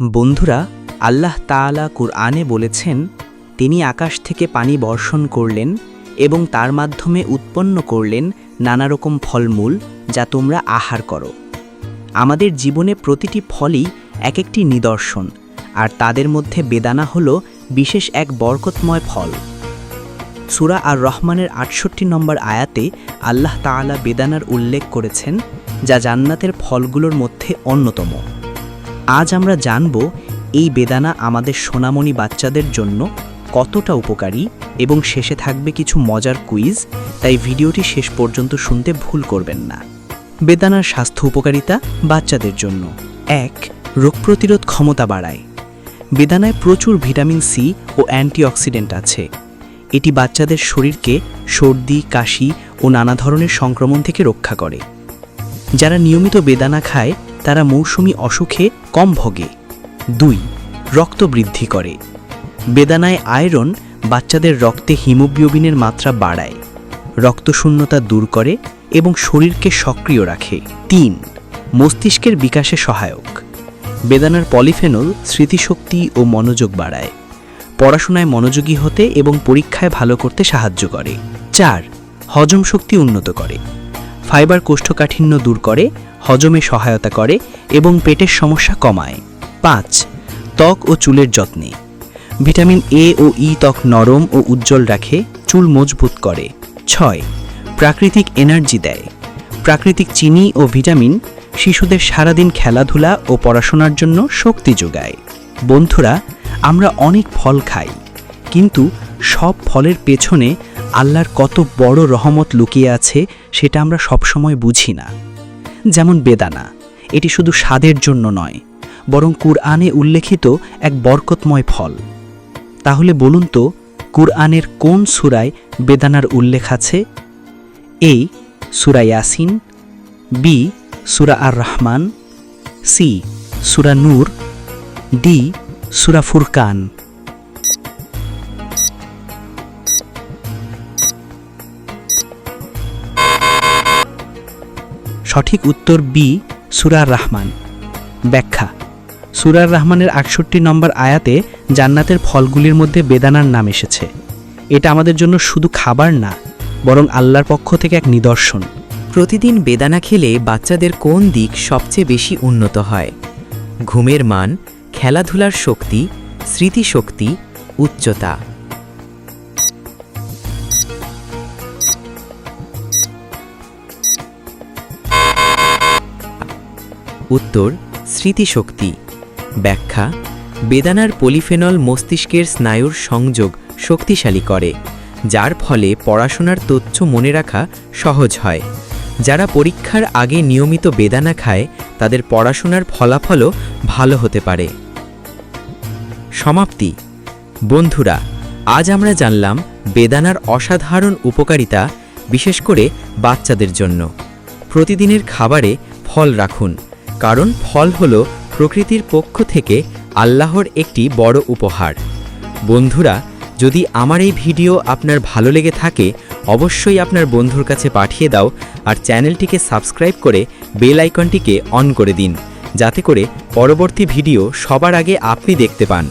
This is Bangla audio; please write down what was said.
বন্ধুরা, আল্লাহ তাআলা কুরআনে বলেছেন, তিনি আকাশ থেকে পানি বর্ষণ করলেন এবং তার মাধ্যমে উৎপন্ন করলেন নানা রকম ফলমূল যা তোমরা আহার করো। আমাদের জীবনে প্রতিটি ফলই এক একটি নিদর্শন, আর তাদের মধ্যে বেদানা হল বিশেষ এক বরকতময় ফল। সুরা আর রহমানের আটষট্টি নম্বর আয়াতে আল্লাহ তাআলা বেদানার উল্লেখ করেছেন, যা জান্নাতের ফলগুলোর মধ্যে অন্যতম। আজ আমরা জানব এই বেদানা আমাদের সোনামণি বাচ্চাদের জন্য কতটা উপকারী এবং শেষে থাকবে কিছু মজার কুইজ, তাই ভিডিওটি শেষ পর্যন্ত শুনতে ভুল করবেন না। বেদানার স্বাস্থ্য উপকারিতা বাচ্চাদের জন্য। এক, রোগ প্রতিরোধ ক্ষমতা বাড়ায়। বেদানায় প্রচুর ভিটামিন সি ও অ্যান্টিঅক্সিডেন্ট আছে। এটি বাচ্চাদের শরীরকে সর্দি, কাশি ও নানা ধরনের সংক্রমণ থেকে রক্ষা করে। যারা নিয়মিত বেদানা খায় তারা মৌসুমি অসুখে কম ভোগে। দুই, রক্ত বৃদ্ধি করে। বেদানায় আয়রন বাচ্চাদের রক্তে হিমোগ্লোবিনের মাত্রা বাড়ায়। রক্তশূন্যতা দূর করে এবং শরীরকে সক্রিয় রাখে। তিন, মস্তিষ্কের বিকাশে সহায়ক। বেদানার পলিফেনল স্মৃতিশক্তি ও মনোযোগ বাড়ায়। পড়াশোনায় মনোযোগী হতে এবং পরীক্ষায় ভালো করতে সাহায্য করে। চার, হজম শক্তি উন্নত করে। ফাইবার কোষ্ঠকাঠিন্য দূর করে, হজমে সহায়তা করে এবং পেটের সমস্যা কমায়। পাঁচ, ত্বক ও চুলের যত্নে। ভিটামিন এ ও ই ত্বক নরম ও উজ্জ্বল রাখে, চুল মজবুত করে। ছয়, প্রাকৃতিক এনার্জি দেয়। প্রাকৃতিক চিনি ও ভিটামিন শিশুদের সারাদিন খেলাধুলা ও পড়াশোনার জন্য শক্তি যোগায়। বন্ধুরা, আমরা অনেক ফল খাই, কিন্তু সব ফলের পেছনে আল্লাহর কত বড় রহমত লুকিয়ে আছে সেটা আমরা সবসময় বুঝি না। যেমন বেদানা, এটি শুধু স্বাদের জন্য নয়, বরং কুরআনে উল্লেখিত এক বরকতময় ফল। তাহলে বলুন তো, কুরআনের কোন সুরায় বেদানার উল্লেখ আছে? এ, সুরা ইয়াসিন, বি, সুরা আর রহমান সি, সুরা নূর, ডি, সুরা ফুরকান। সঠিক উত্তর বি, সুরার রহমান। ব্যাখ্যা, সুরার রহমানের আটষট্টি নম্বর আয়াতে জান্নাতের ফলগুলির মধ্যে বেদানার নাম এসেছে। এটা আমাদের জন্য শুধু খাবার না, বরং আল্লাহর পক্ষ থেকে এক নিদর্শন। প্রতিদিন বেদানা খেলে বাচ্চাদের কোন দিক সবচেয়ে বেশি উন্নত হয়? ঘুমের মান, খেলাধুলার শক্তি, স্মৃতিশক্তি, উচ্চতা। উত্তর, স্মৃতিশক্তি। ব্যাখ্যা, বেদানার পলিফেনল মস্তিষ্কের স্নায়ুর সংযোগ শক্তিশালী করে, যার ফলে পড়াশোনার তথ্য মনে রাখা সহজ হয়। যারা পরীক্ষার আগে নিয়মিত বেদানা খায়, তাদের পড়াশোনার ফলাফলও ভালো হতে পারে। সমাপ্তি। বন্ধুরা, আজ আমরা জানলাম বেদানার অসাধারণ উপকারিতা, বিশেষ করে বাচ্চাদের জন্য। প্রতিদিনের খাবারে ফল রাখুন। কারণ ফল হল প্রকৃতির পক্ষ থেকে আল্লাহর একটি বড় উপহার। বন্ধুরা, যদি আমার এই ভিডিও আপনার ভালো লেগে থাকে, অবশ্যই আপনার বন্ধুর কাছে পাঠিয়ে দাও আর চ্যানেলটিকে সাবস্ক্রাইব করে বেল আইকনটিকে অন করে দিন, যাতে করে পরবর্তী ভিডিও সবার আগে আপনি দেখতে পান।